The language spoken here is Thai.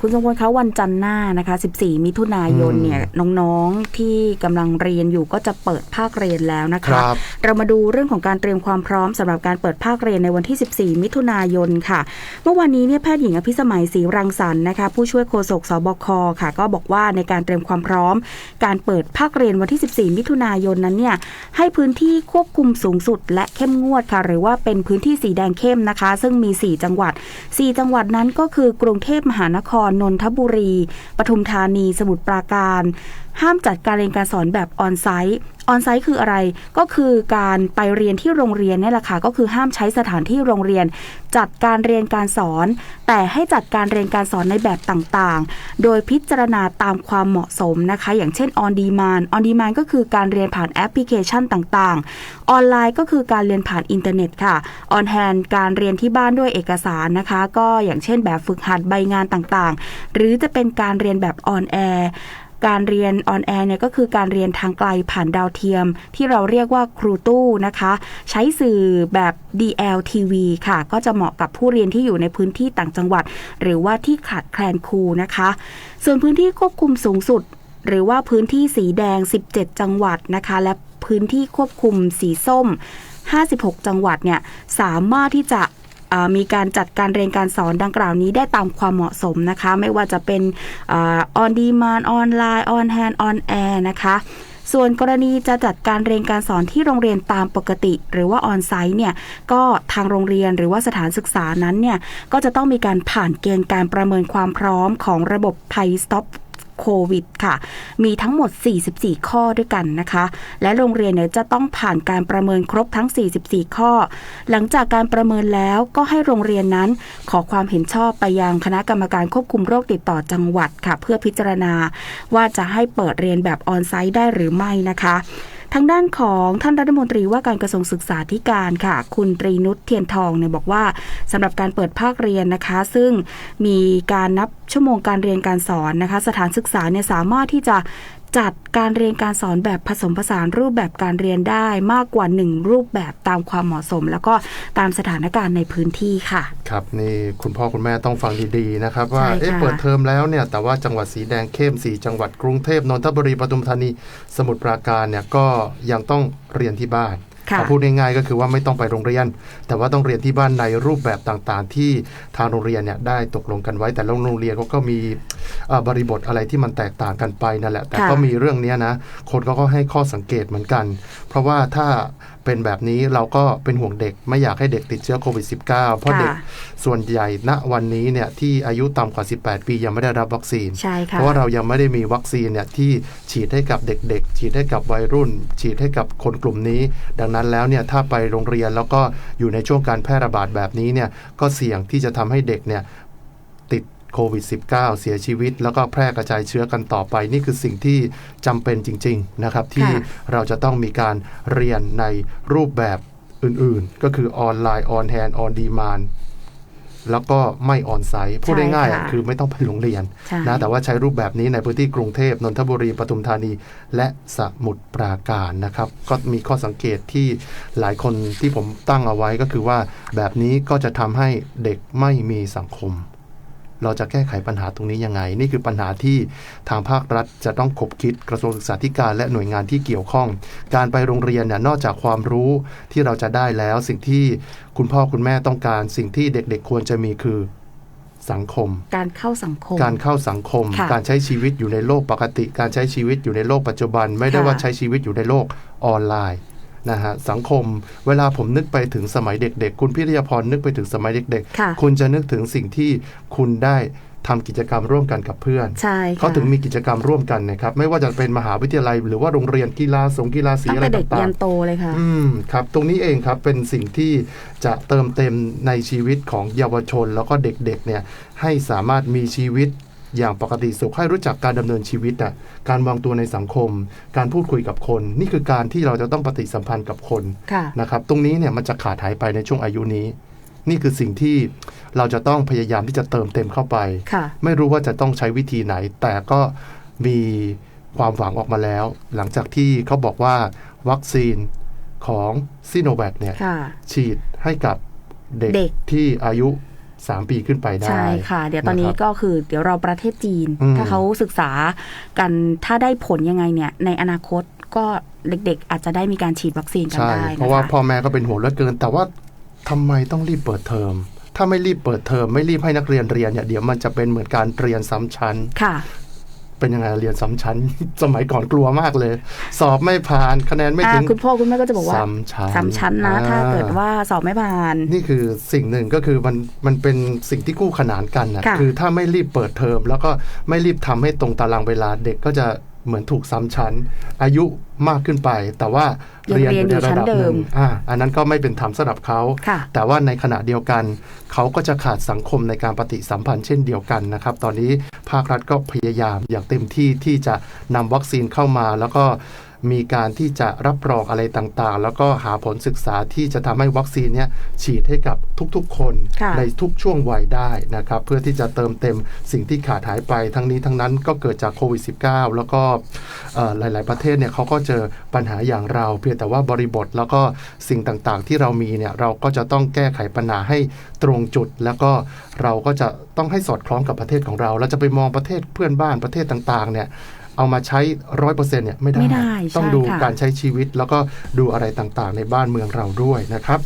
คุณทรงพลคะวันจันทร์หน้านะคะ 14 มิถุนายนอืมเนี่ยน้องๆที่กำลังเรียนอยู่ก็จะเปิดภาคเรียนแล้วนะคคะรับเรามาดูเรื่องของการเตรียมความพร้อมสำหรับการเปิดภาคเรียนในวันที่ 14 มิถุนายนค่ะ เมื่อวานนี้เนี่ยแพทย์หญิงอภิสมัยศรีรังสรรค์นะคะผู้ช่วยโฆษกสบคค่ะ ก็บอกว่าในการเตรียมความพร้อม การเปิดภาคเรียนวันที่ 14 มิถุนายนนั้นเนี่ยให้พื้นที่ควบคุมสูงสุด และเข้มงวดค่ะ หรือว่าเป็นพื้นที่สีแดงเข้มนะคะ ซึ่งมี 4 จังหวัด 4 จังหวัดนั้นก็คือกรุงเทพมหานครนนทบุรี ปทุมธานี สมุทรปราการ ห้ามจัดการเรียนการสอนแบบออนไซต์ออนไซต์คืออะไรก็คือการไปเรียนที่โรงเรียนเนี่ยแหละค่ะก็คือห้ามใช้สถานที่โรงเรียน จัดการเรียนการสอน แต่ให้จัดการเรียนการสอนในแบบต่างๆ โดยพิจารณาตามความเหมาะสมนะคะ อย่างเช่น on demand on demand ก็คือการเรียนผ่านแอปพลิเคชันต่างๆ ออนไลน์ก็คือการเรียนผ่านอินเทอร์เน็ตค่ะ on hand การเรียนที่บ้านด้วยเอกสารนะคะ ก็อย่างเช่นแบบฝึกหัดใบงานต่างๆ หรือจะเป็นการเรียนแบบออนแอร์ การเรียนออนแอร์เนี่ยก็คือการเรียนทางไกลผ่านดาวเทียม ที่เราเรียกว่าครูตู้นะคะ ใช้สื่อแบบ DLTV ค่ะ ก็จะเหมาะกับผู้เรียนที่อยู่ในพื้นที่ต่างจังหวัด หรือว่าที่ขาดแคลนครูนะคะ ส่วนพื้นที่ควบคุมสูงสุด หรือว่าพื้นที่สีแดง 17 จังหวัดนะคะ และพื้นที่ควบคุมสีส้ม 56 จังหวัดเนี่ยสามารถที่จะ มีการจัดการเรียนการสอนดังกล่าวนี้ได้ตามความเหมาะสมนะคะ ไม่ว่าจะเป็นออนดีมานออนไลน์ออนแฮนด์ออนแอร์นะคะส่วนกรณีจะจัดการเรียนการสอนที่โรงเรียนตามปกติ หรือว่าออนไซต์เนี่ยก็ทางโรงเรียนหรือว่าสถานศึกษานั้นเนี่ยก็จะต้องมีการผ่านเกณฑ์การประเมินความพร้อมของระบบไทยสต็อป โควิดค่ะ มีทั้งหมด 44 ข้อด้วยกันนะคะ และโรงเรียนเนี่ยจะต้องผ่านการประเมินครบทั้ง 44 ข้อ หลังจากการประเมินแล้วก็ให้โรงเรียนนั้น ขอความเห็นชอบไปยังคณะกรรมการควบคุมโรคติดต่อจังหวัดค่ะ เพื่อพิจารณาว่าจะให้เปิดเรียนแบบออนไซต์ได้หรือไม่นะคะ ทางด้านของท่านรัฐมนตรีว่าการกระทรวงศึกษาธิการค่ะ คุณตรีนุชเทียนทองเนี่ยบอกว่าสำหรับการเปิดภาคเรียนนะคะ ซึ่งมีการนับชั่วโมงการเรียนการสอนนะคะ สถานศึกษาเนี่ยสามารถที่จะ จัดการเรียนการสอนแบบผสมผสานรูปแบบการเรียนได้มากกว่าหนึ่งรูปแบบตามความเหมาะสม แล้วก็ตามสถานการณ์ในพื้นที่ค่ะ ครับนี่คุณพ่อคุณแม่ต้องฟังดีๆนะครับ ว่าใช่ค่ะเอ๊ะเปิดเทอมแล้วเนี่ยแต่ว่าจังหวัดสีแดงเข้มสีจังหวัดกรุงเทพนนทบุรีปทุมธานี สมุทรปราการเนี่ยก็ยังต้องเรียนที่บ้านค่ะเอา พูดง่ายๆก็คือว่าไม่ต้องไปโรงเรียน แต่ว่าต้องเรียนที่บ้านในรูปแบบต่างๆ ที่ทางโรงเรียนเนี่ยได้ตกลงกันไว้แต่โรงเรียนเขาก็มีบริบทอะไรที่มันแตกต่างกันไปนั่นแหละแต่ก็มีเรื่องนี้นะคนเขาก็ให้ข้อสังเกตเหมือนกัน เพราะว่าถ้า เป็นแบบนี้เราก็เป็นห่วงเด็กไม่อยากให้เด็กติดเชื้อโควิด -19 เพราะเด็กค่ะส่วนใหญ่ณวันนี้เนี่ยที่อายุต่ำกว่า 18 ปียังไม่ได้รับวัคซีนใช่เพค่ะราะว่าเรายังไม่ได้มีวัคซีนเนี่ยที่ฉีดให้กับเด็กๆ ฉีดให้กับวัยรุ่น ฉีดให้กับคนกลุ่มนี้ ดังนั้นแล้วเนี่ยถ้าไปโรงเรียนแล้วก็อยู่ในช่วงการแพร่ระบาดแบบนี้เนี่ยก็เสี่ยงที่จะทำให้เด็กเนี่ยติด โควิด -19 เสียชีวิต แล้วก็แพร่กระจายเชื้อกันต่อไป นี่คือสิ่งที่จำเป็นจริง ๆ นะครับ ที่ค่ะเราจะต้องมีการเรียนในรูปแบบอื่นๆ ก็คือออนไลน์ออนแฮนด์ออนดีมานแล้วก็ไม่ออนไซต์พูดได้ง่ายๆอะใช่ค่ะคือไม่ต้องไปโรงเรียนใช่นะแต่ว่าใช้รูปแบบนี้ในพื้นที่กรุงเทพนนทบุรีปทุมธานี และสมุทรปราการนะครับ ก็มีข้อสังเกตที่หลายคนที่ผมตั้งเอาไว้ก็คือว่าแบบนี้ก็จะทำให้เด็กไม่มีสังคม เราจะแก้ไขปัญหาตรงนี้ยังไง นี่คือปัญหาที่ทางภาครัฐจะต้องคบคิดกระทรวงศึกษาธิการและหน่วยงานที่เกี่ยวข้อง การไปโรงเรียนเนี่ยนอกจากความรู้ที่เราจะได้แล้ว สิ่งที่คุณพ่อคุณแม่ต้องการ สิ่งที่เด็กๆควรจะมีคือสังคม การเข้าสังคม การเข้าสังคมค่ะการใช้ชีวิตอยู่ในโลกปกติ การใช้ชีวิตอยู่ในโลกปัจจุบัน ไม่ได้ค่ะว่าใช้ชีวิตอยู่ในโลกออนไลน์ นะฮะสังคมเวลาผมนึกไปถึงสมัยเด็กๆ คุณพิรยาพรนึกไปถึงสมัยเด็กค่ะๆคุณจะนึกถึงสิ่งที่คุณได้ทำกิจกรรมร่วมกันกับเพื่อนใช่ค่ะเขาถึงมีกิจกรรมร่วมกันนะครับ ไม่ว่าจะเป็นมหาวิทยาลัย หรือว่าโรงเรียนกีฬาสงกีฬาสีตั้งอะไรแต่เด็กต่ายังนโตเลยค่ะๆอืมครับ ตรงนี้เองครับเป็นสิ่งที่จะเติมเต็มในชีวิตของเยาวชน แล้วก็เด็กๆเนี่ยให้สามารถมีชีวิต อย่างปกติสุขให้รู้จักการดำเนินชีวิตอะการวางตัวในสังคม การพูดคุยกับคน นี่คือการที่เราจะต้องปฏิสัมพันธ์กับคนค่ะนะครับ ตรงนี้เนี่ยมันจะขาดหายไปในช่วงอายุนี้ นี่คือสิ่งที่เราจะต้องพยายามที่จะเติมเต็มเข้าไปค่ะไม่รู้ว่าจะต้องใช้วิธีไหน แต่ก็มีความหวังออกมาแล้ว หลังจากที่เขาบอกว่าวัคซีนของซีโนแวคเนี่ยค่ะฉีดให้กับเด็กเด็กที่อายุ 3 ปีขึ้นไปได้ ใช่ค่ะ เดี๋ยวตอนนี้ะครับก็คือเดี๋ยวรอประเทศจีนอืมถ้าเขาศึกษากันถ้าได้ผลยังไงเนี่ยในอนาคตก็เด็กๆ อาจจะได้มีการฉีดวัคซีนกันใช่ได้เพราะว่านะคะพ่อแม่ก็เป็นห่วงเหลือเกิน แต่ว่าทำไมต้องรีบเปิดเทอมถ้าไม่รีบเปิดเทอมไม่รีบให้นักเรียนเรียนเนี่ยเดี๋ยวมันจะเป็นเหมือนการเรียนซ้ำชั้นค่ะ เป็นยังไงเรียนซ้ำชั้น สมัยก่อนกลัวมากเลย สอบไม่ผ่านคะแนนไม่อ่าถึงคุณพ่อคุณแม่ก็จะบอกว่าซ้ำชั้นสามชั้นนะ ถ้าเกิดว่าสอบไม่ผ่าน นี่คือสิ่งหนึ่งก็คือมันมันเป็นสิ่งที่คู่ขนานกันนะค่ะคือถ้าไม่รีบเปิดเทอมแล้วก็ไม่รีบทำให้ตรงตารางเวลาเด็กก็จะ เหมือนถูกซ้ำชั้น อายุมากขึ้นไป แต่ว่ายังเรียนเรีอยนยู่ในระดับอยู่ชั้นเดิหนึ่มงอ่าอันนั้นก็ไม่เป็นธรรมสำหรับเขาค่ะแต่ว่าในขณะเดียวกัน เขาก็จะขาดสังคมในการปฏิสัมพันธ์เช่นเดียวกันนะครับ ตอนนี้ภาครัฐก็พยายามอย่างเต็มที่ที่จะนำวัคซีนเข้ามาแล้วก็ มีการที่จะรับรองอะไรต่างๆ แล้วก็หาผลศึกษาที่จะทำให้วัคซีนเนี้ยฉีดให้กับทุกๆ คนค่ะในทุกช่วงวัยได้นะครับ เพื่อที่จะเติมเต็มสิ่งที่ขาดหายไปทั้งนี้ทั้งนั้นก็เกิดจากโควิด -19 แล้วก็เอ่อหลายๆ ประเทศเนี่ยเขาก็เจอปัญหาอย่างเรา เพียงแต่ว่าบริบทแล้วก็สิ่งต่างๆ ที่เรามีเนี่ยเราก็จะต้องแก้ไขปัญหาให้ตรงจุด แล้วก็เราก็จะต้องให้สอดคล้องกับประเทศของเรา เราจะไปมองประเทศเพื่อนบ้านประเทศต่างๆเนี่ย เอามาใช้ร้อยเปอร์เซ็นต์เนี่ยไม่ได้ไม่ได้ต้องใช่ดูค่ะการใช้ชีวิตแล้วก็ดูอะไรต่างๆ ในบ้านเมืองเราด้วยนะครับ